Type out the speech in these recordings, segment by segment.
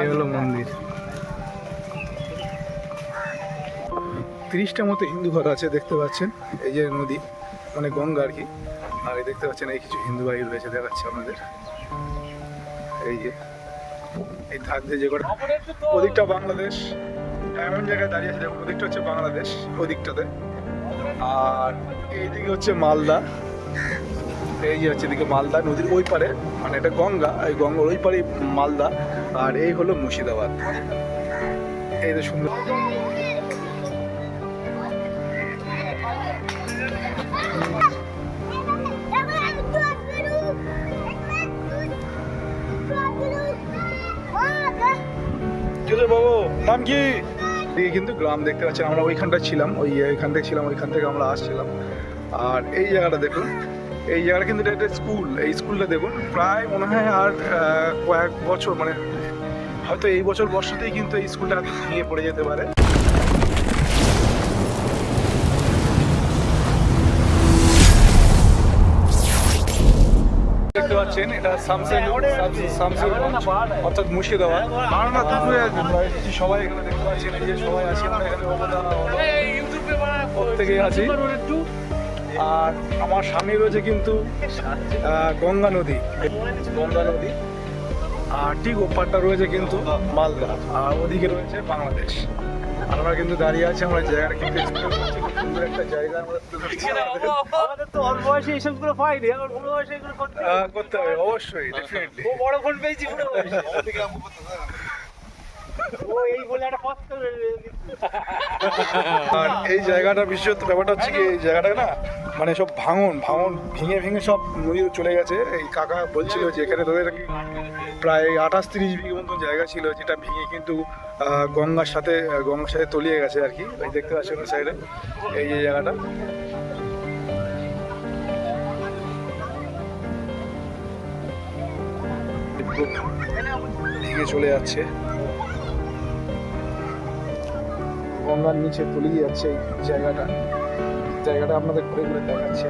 এই হলো মন্দির। তিরিশটা মতো হিন্দু ঘর আছে দেখতে পাচ্ছেন। এই যে নদী মানে গঙ্গা আর কি। আর এই দেখতে পাচ্ছেন এই কিছু হিন্দু বাড়ি রয়েছে দেখাচ্ছে আপনাদের। এই যে এই ধার দিয়ে যে কটা ওদিকটা বাংলাদেশ। এমন জায়গায় দাঁড়িয়ে আছে দেখুন ওদিকটা হচ্ছে বাংলাদেশ ওদিকটাতে। আর এইদিকে হচ্ছে মালদা। এই যে হচ্ছে এদিকে মালদা নদীর ওই পারে মানে এটা গঙ্গা, এই গঙ্গার ওই পারে মালদা, আর এই হলো মুর্শিদাবাদ। এই যে সুন্দর বাবু এদিকে কিন্তু গ্রাম দেখতে পাচ্ছেন, আমরা ওইখানটা ছিলাম, ওই এখান থেকে ছিলাম, ওইখান থেকে আমরা আসছিলাম। আর এই জায়গাটা দেখুন এই জায়গাটা কিন্তু এটা একটা স্কুল এই স্কুলটা দেখুন প্রায় মনে হয় আর কয়েক বছর মানে হয়তো এই বছর বর্ষতেই কিন্তু এই স্কুলটা ভেঙে পড়ে যেতে পারে। দেখতে পাচ্ছেন এটা অর্থাৎ মুর্শিদাবাদ। বাংলা দুপুরে সবাই এখানে দেখতে পাচ্ছেন যে সবাই আছি আমরা এখানে অবদান প্রত্যেকেই আছি। আর আমার সামনে রয়েছে কিন্তু গঙ্গা নদী গঙ্গা নদী আর ঠিক ওপারটা রয়েছে কিন্তু মালদা আর ওদিকে রয়েছে বাংলাদেশ আর আমরা কিন্তু দাঁড়িয়ে আছি আমরা জায়গাটা কিন্তু খুব সুন্দর একটা জায়গা আমাদের। তো অল্প বয়সে এইসবগুলো পাইনি এখন বড় বয়সে এগুলো করতে হবে। অবশ্যই ডেফিনেটলি বড় ফোন পেয়েছি বুড়ো বয়সে। ও এই বলে একটা কষ্ট করে আর এই জায়গাটা বিশেষত ব্যাপারটা হচ্ছে কি, এই জায়গাটা না মানে সব ভাঙন ভাঙন ভেঙে ভেঙে সব নদী চলে গেছে। এই কাকা বলছিল যে এখানে তাদের প্রায় আঠাশ তিরিশ বিঘে মতো জায়গা ছিল যেটা ভেঙে কিন্তু গঙ্গার সাথে গঙ্গার সাথে তলিয়ে গেছে আর কি। এই দেখতে পাচ্ছেন সাইডে এই যে জায়গাটা। ভেঙে চলে যাচ্ছে। গঙ্গার নিচে তলিয়ে যাচ্ছে এই জায়গাটা। জায়গাটা আপনাদের ঘুরে ঘুরে দেখাচ্ছে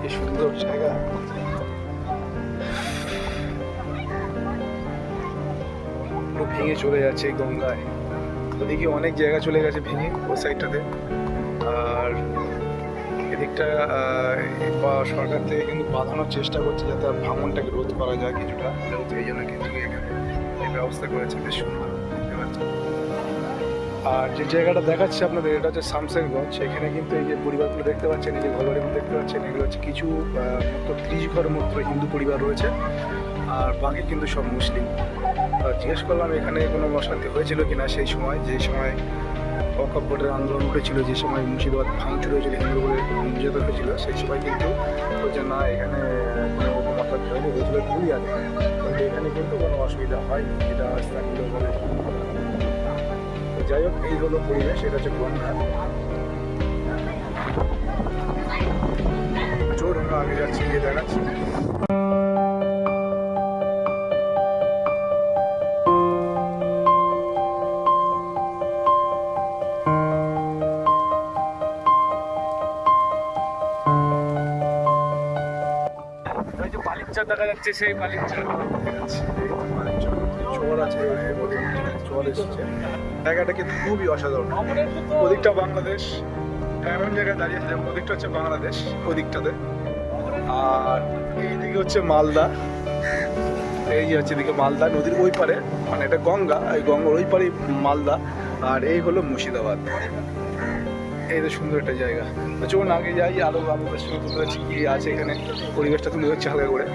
কি সুন্দর জায়গা। পুরো ভেঙে চলে যাচ্ছে এই গঙ্গায়। ওদিকে অনেক জায়গা চলে গেছে ভেঙে ওই সাইডটাতে। আর এদিকটা বা সরকার থেকে কিন্তু বাঁধানোর চেষ্টা করছে যাতে ভাঙনটাকে রোধ করা যায় কিছুটা। যেহেতু এই জন্য কিন্তু এখানে এই ব্যবস্থা করেছে বেশ সুন্দর। আর যে জায়গাটা দেখাচ্ছে আপনাদের, এটা হচ্ছে শামসেরগঞ্জ। সেখানে কিন্তু এই যে পরিবারগুলো দেখতে পাচ্ছেন, এই যে ঘরবাড়িগুলো দেখতে পাচ্ছেন, এগুলো হচ্ছে কিছু মাত্র, ত্রিশ ঘর মাত্র হিন্দু পরিবার রয়েছে। আর বাকি কিন্তু সব মুসলিম। জিজ্ঞেস করলাম, এখানে কোনো অশান্তি হয়েছিল কিনা সেই সময়? যে সময় বোর্ডের আন্দোলন উঠেছিল যে সময় মুর্শিদাবাদ ভাঙচুর হয়েছিল হিন্দু বলে নির্যাতন হয়েছিল, সেই সময় কিন্তু বলছে, না, এখানে কোনো হয়নি, হয়েছিল এখানে কিন্তু কোনো অসুবিধা হয়নি, যেটা স্থানীয় যাই হোক, এই হলো পরিবেশ, এটা হচ্ছে গঙ্গা চোর, আমরা আগে যাচ্ছি, গিয়ে দেখাচ্ছি। দেখা যাচ্ছে, সেই বালির আছে এর মধ্যে চোর এসেছে। জায়গাটা কিন্তু খুবই অসাধারণ। ওদিকটা বাংলাদেশ। এমন জায়গায় দাঁড়িয়ে আছে ওদিকটা হচ্ছে বাংলাদেশ, ওদিকটাতে। আর এইদিকে হচ্ছে মালদা। এই যে হচ্ছে এদিকে মালদা নদীর ওই পারে। মানে এটা গঙ্গা, এই গঙ্গার ওই পারে মালদা। আর এই হলো মুর্শিদাবাদ। এই তো সুন্দর একটা জায়গা। চলুন আগে যাই, আলো তুলে কি আছে এখানে। পরিবেশটা তুলে হচ্ছে হালকা করে।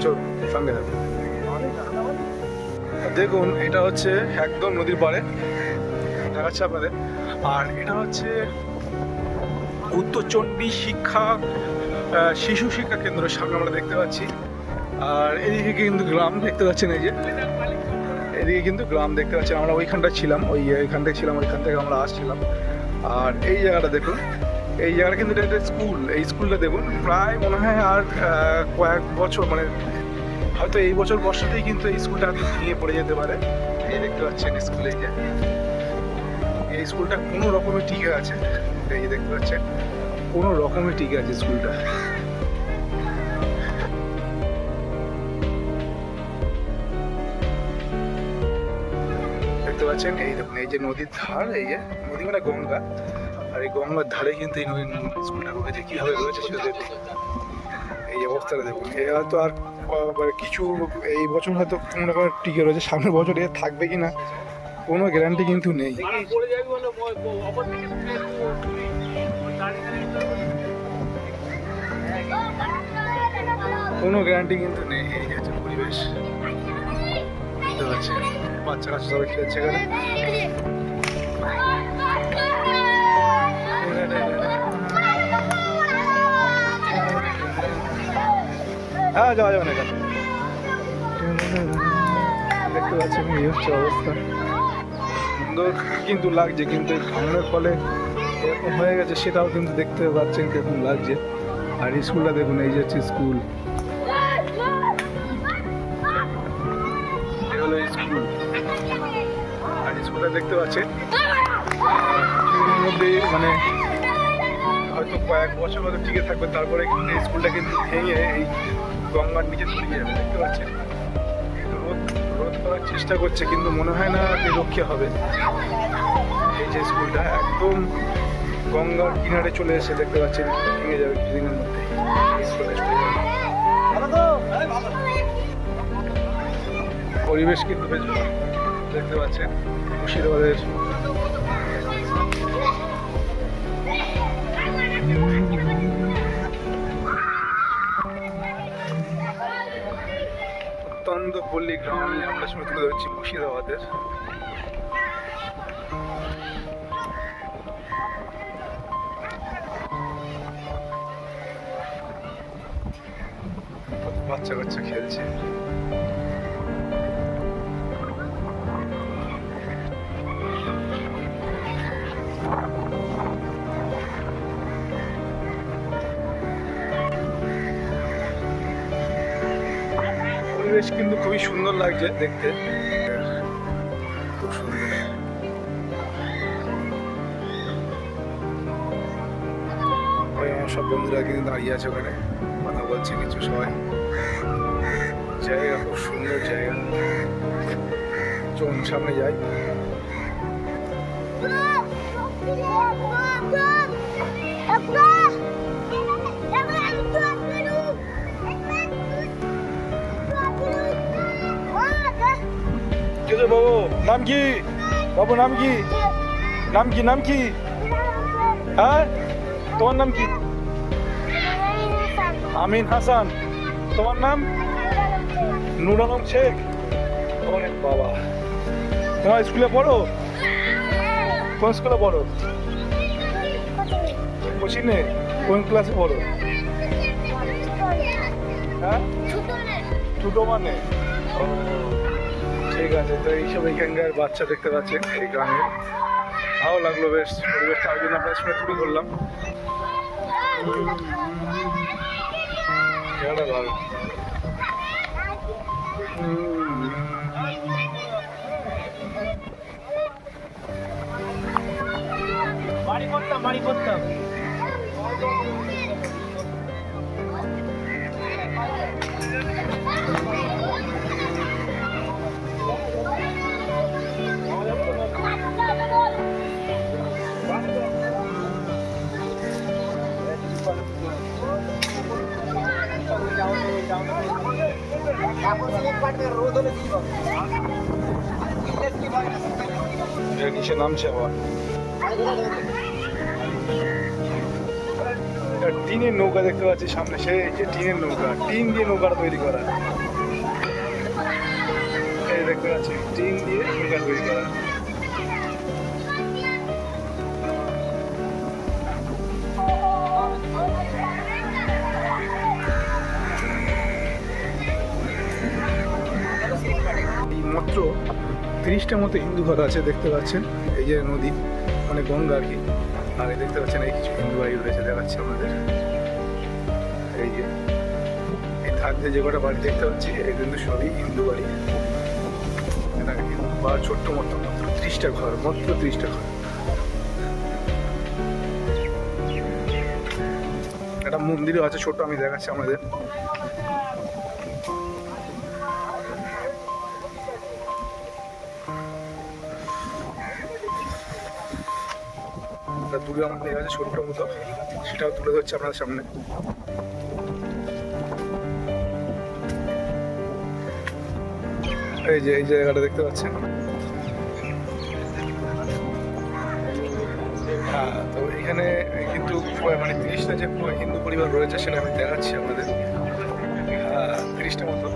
চল সঙ্গে থাকুন। দেখুন, এটা হচ্ছে একদম নদীর পাড়ে। দেখাচ্ছে আপনাদের। আর এটা হচ্ছে উত্তরচণ্ডী শিক্ষা শিশু শিক্ষা কেন্দ্রের সামনে আমরা দেখতে পাচ্ছি। আর এদিকে কিন্তু গ্রাম দেখতে পাচ্ছেন এই যে। এদিকে কিন্তু গ্রাম দেখতে পাচ্ছেন। আমরা ওইখানটা ছিলাম, ওই এখান থেকে ছিলাম, ওইখান থেকে আমরা আসছিলাম। আর এই জায়গাটা দেখুন, এই জায়গাটা কিন্তু এটা স্কুল। এই স্কুলটা দেখুন, প্রায় মনে হয় আর কয়েক বছর মানে হয়তো এই বছর বর্ষাতেই কিন্তু এই স্কুলটা ভেঙে পড়ে যেতে পারে। এই দেখতে পাচ্ছেন স্কুলে যে এই স্কুলটা কোনো রকমে টিকে আছে। এই দেখতে পাচ্ছেন, কোনো রকমে টিকে আছে স্কুলটা। দেখতে পাচ্ছেন, এই দেখুন, এই যে নদীর ধার, এই যে নদী মানে গঙ্গা। আর এই গঙ্গার ধারে কিন্তু এই নদীর স্কুলটা রয়েছে। কীভাবে রয়েছে সেটা এই অবস্থাটা দেখুন। এ হয়তো আর কিছু এই বছর হয়তো কোনো রকম টিকে রয়েছে, সামনের বছর এ থাকবে কি না কোনো গ্যারান্টি কিন্তু নেই। কোনো গ্যারান্টি কিন্তু নেই এই যে পরিবেশ। বুঝতে পারছেন? বাচ্চা কাচ্চা সবাই খেলছে এখানে। হ্যাঁ যাওয়া যাবে না দেখতে পাচ্ছেন এই হচ্ছে অবস্থা। সুন্দর কিন্তু লাগছে কিন্তু ভাঙনের ফলে এরকম হয়ে গেছে সেটাও কিন্তু দেখতে পাচ্ছেন কীরকম লাগছে। আর স্কুলটা দেখুন এই যে হচ্ছে স্কুল। হলো স্কুল। আর স্কুলটা দেখতে পাচ্ছেন? মধ্যে মানে হয়তো কয়েক বছর হয়তো টিকে থাকবে তারপরে কিন্তু স্কুলটা কিন্তু ভেঙে এই গঙ্গার নিচে চলে যাবে, দেখতে পাচ্ছেন? রোধ রোধ করার চেষ্টা করছে, কিন্তু মনে হয় না যে রক্ষে হবে। এই যে স্কুলটা একদম গঙ্গার কিনারে চলে এসে দেখতে পাচ্ছেন, ভেঙে যাবে কিছুদিনের মধ্যে। পরিবেশ কিন্তু বেশ দেখতে পাচ্ছেন, মুর্শিদাবাদের অত্যন্ত পল্লী গ্রাম আমি আপনার সঙ্গে তুলে ধরছি মুর্শিদাবাদের। বাচ্চা কাচ্চা খেলছে। কিন্তু খুবই সুন্দর লাগছে দেখতে। খুব সুন্দর ওই আমার সব বন্ধুরা কিন্তু দাঁড়িয়ে আছে ওখানে। কথা বলছে কিছু সবাই। জায়গা খুব সুন্দর জায়গা। চলুন সামনে যাই কিছু বাবু নাম কি বাবু নাম কি নাম কি নাম কি হ্যাঁ? তোমার নাম কি? আমিন হাসান। তোমার নাম? নুর আলম শেখ। ওরে বাবা। তোমার স্কুলে পড়ো? কোন স্কুলে পড়ো? কোচিনে। কোন ক্লাসে পড়ো? হ্যাঁ? ছোটো মানে। ও ঠিক আছে, তো এইসব এখানকার বাচ্চা দেখতে পাচ্ছেন এই গ্রামে। ভালো লাগল বেশ পরিবেশটা ওই জন্য আপনার সঙ্গে তুলে ধরলাম। বাড়ি করতাম বাড়ি করতাম। নামছে আবার টিনের নৌকা দেখতে পাচ্ছি সামনে সেই যে টিনের নৌকা টিন দিয়ে নৌকাটা তৈরি করা দেখতে পাচ্ছি টিন দিয়ে নৌকা তৈরি করা মাত্র তিরিশটা মতো হিন্দু ঘর আছে, দেখতে পাচ্ছেন। এই যে নদী মানে গঙ্গা আর কি। আর দেখতে পাচ্ছেন, এই কিছু হিন্দু বাড়ি রয়েছে, দেখাচ্ছে আমাদের এই যে, এই দিয়ে যে কটা বাড়ি দেখতে পাচ্ছি এই কিন্তু সবই হিন্দু বাড়ি। বা ছোট্ট মতো, মাত্র ত্রিশটা ঘর, মাত্র ত্রিশটা ঘর। একটা মন্দিরও আছে ছোট আমি দেখাচ্ছি আমাদের একটা দুর্গা মন্দির আছে ছোট্ট মতো, সেটাও তুলে ধরছে আপনাদের সামনে। এই যে, এই জায়গাটা দেখতে পাচ্ছেন? হ্যাঁ তো এখানে কিন্তু মানে তিরিশটা যে হিন্দু পরিবার রয়েছে, সেটা আমি দেখাচ্ছি আপনাদের। তিরিশটা মতো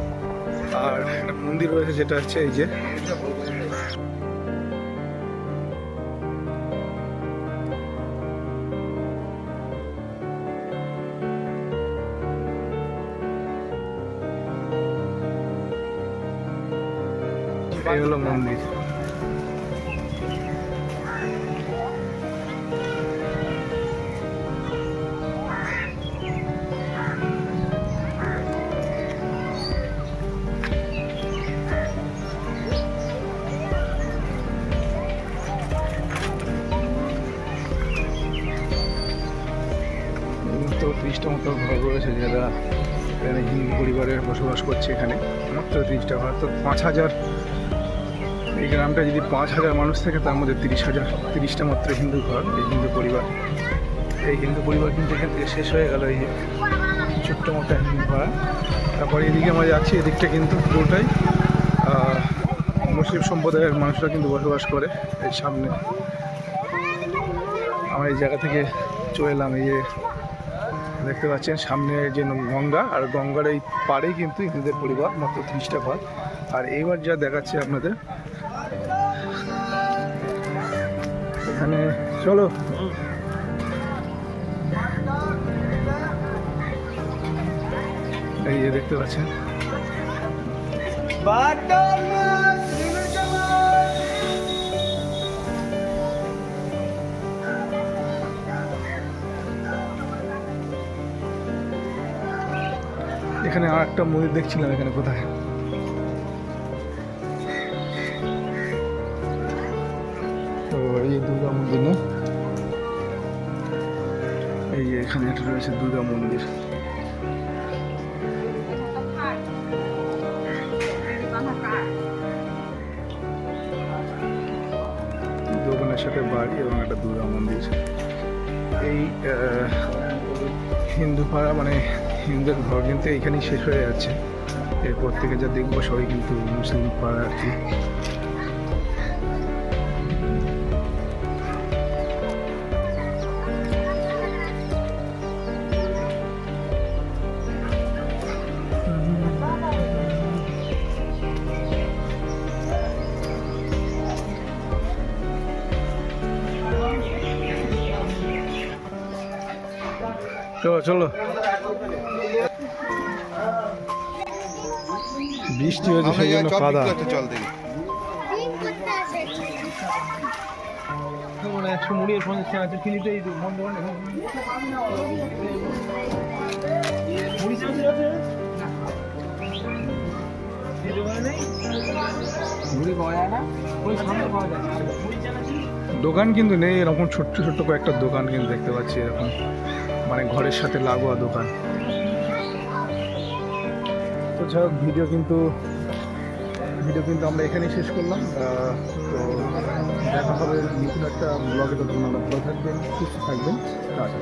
আর একটা মন্দির রয়েছে, যেটা হচ্ছে এই যে এই হলো মন্দির মতো ঘর রয়েছে যারা হিন্দু পরিবারের বসবাস করছে এখানে। মাত্র ত্রিশটা ঘর তো পাঁচ হাজার এই গ্রামটা যদি পাঁচ হাজার মানুষ থাকে, তার মধ্যে তিরিশ হাজার, তিরিশটা মাত্র হিন্দু ঘর, এই হিন্দু পরিবার। এই হিন্দু পরিবার কিন্তু এখান থেকে শেষ হয়ে গেল, এই ছোট্ট মতো হিন্দু পাড়া তারপরে এদিকে আমরা যাচ্ছি, এদিকটা কিন্তু পুরোটাই মুসলিম সম্প্রদায়ের মানুষরা কিন্তু বসবাস করে এর সামনে। আমরা এই জায়গা থেকে চলে এলাম, এই যে দেখতে পাচ্ছেন সামনে যে গঙ্গা, আর গঙ্গার এই পাড়েই কিন্তু হিন্দুদের পরিবার, মাত্র ত্রিশটা ঘর। আর এইবার যা দেখাচ্ছে আপনাদের এখানে চলো। এই যে দেখতে পাচ্ছেন। এখানে আর একটা ময়ূর দেখছিলাম এখানে কোথায়? যে দুর্গা মন্দির না এই যে এখানে একটা রয়েছে দুর্গা মন্দির। দোকানের সাথে বাড়ি এবং একটা দুর্গা মন্দির। এই হিন্দু পাড়া মানে হিন্দুদের ঘর কিন্তু এইখানেই শেষ হয়ে যাচ্ছে। এরপর থেকে যা দেখব সবাই কিন্তু মুসলিম পাড়া আর কি। চলো চলো। বৃষ্টি হয়েছে সেই জন্য কাদা। চল দেখি। একশো মুড়িয়ে পঞ্চাশ টাকা আছে কিনিতে মুড়ি মুড়ি মুড়ি দোকান কিন্তু নেই এরকম ছোট্ট ছোট্ট কয়েকটা দোকান কিন্তু দেখতে পাচ্ছি এরকম। মানে ঘরের সাথে লাগোয়া দোকান। তো যাই ভিডিও কিন্তু ভিডিও কিন্তু আমরা এখানেই শেষ করলাম। তো দেখা হবে নতুন একটা ব্লগে তো আপনারা ভালো থাকবেন, সুস্থ থাকবেন। টাটা।